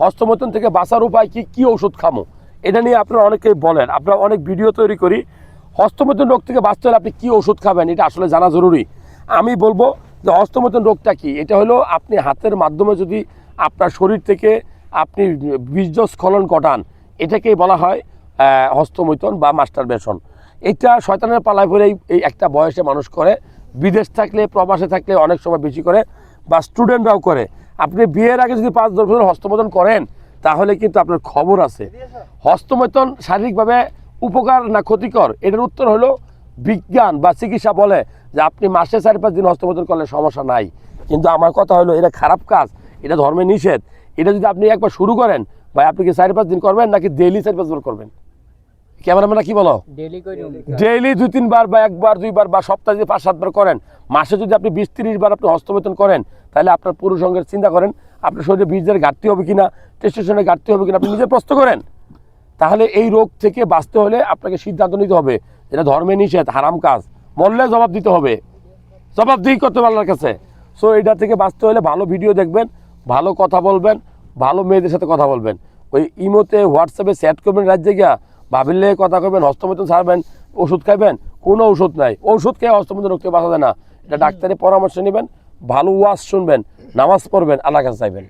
হস্তমৈথুন থেকে বাঁচার উপায় কি? কি ওষুধ খামো? এটা নিয়ে আপনারা অনেকেই বলেন। আপনারা অনেক ভিডিও তৈরি করি। হস্তমৈথুন রোগ থেকে বাঁচতে হলে আপনি কি ওষুধ খাবেন? এটা আসলে জানা জরুরি। আমি বলব যে হস্তমৈথুন রোগটা কি? এটা হলো আপনি হাতের মাধ্যমে যদি আপনার শরীর থেকে আপনি বীর্যস্খলন ঘটান, এটাকেই বলা হয় হস্তমৈথুন বা মাস্টার বেশন এটা শয়তানের পালায় পরেই এই একটা বয়সে মানুষ করে। বিদেশ থাকলে, প্রবাসে থাকলে অনেক সময় বেশি করে বা স্টুডেন্টরাও করে। আপনি বিয়ের আগে যদি পাঁচ, দশ বছর হস্তমৈথুন করেন, তাহলে কিন্তু আপনার খবর আছে। হস্তমৈথুন শারীরিকভাবে উপকার না ক্ষতিকর? এটার উত্তর হলো বিজ্ঞান বা চিকিৎসা বলে যে আপনি মাসে চার, পাঁচ দিন হস্তমৈথুন করলে সমস্যা নাই। কিন্তু আমার কথা হলো, এটা খারাপ কাজ, এটা ধর্মে নিষেধ। এটা যদি আপনি একবার শুরু করেন, ভাই, আপনি কি চার, পাঁচ দিন করবেন নাকি ডেইলি চার, পাঁচ দিন করবেন? ক্যামেরাম্যানরা কি বলো? ডেইলি দুই তিনবার বা একবার দুইবার বা সপ্তাহে পাঁচ সাতবার করেন মাসে যদি আপনি বিশ তিরিশ বার আপনি হস্তবেতন করেন তাহলে আপনার পুরুষ অঙ্গের চিন্তা করেন আপনার শরীরে বীজের ঘাটতি হবে কিনা টেস্টেশনের ঘাটতি হবে কিনা আপনি নিজে প্রশ্ন করেন। তাহলে এই রোগ থেকে বাঁচতে হলে আপনাকে সিদ্ধান্ত নিতে হবে এটা ধর্মে নিষেধ হারাম কাজ। মরলে জবাব দিতে হবে। জবাব দিই করতে পারলার কাছে। সো এটা থেকে বাঁচতে হলে ভালো ভিডিও দেখবেন ভালো কথা বলবেন ভালো মেয়েদের সাথে কথা বলবেন। ওই ইমোতে হোয়াটসঅ্যাপে চ্যাট করবেন রাজ্যে গিয়া ভাবিলে কথা কবেন হস্তমৈথুন সারবেন ওষুধ খাইবেন কোনো ওষুধ নাই। ওষুধ খেয়ে হস্তমৈথুন রোগ থেকে বাঁচা যায় না। এটা ডাক্তারের পরামর্শ নেবেন ভালো ওয়াজ শুনবেন নামাজ পড়বেন আল্লাহ কাছে চাইবেন।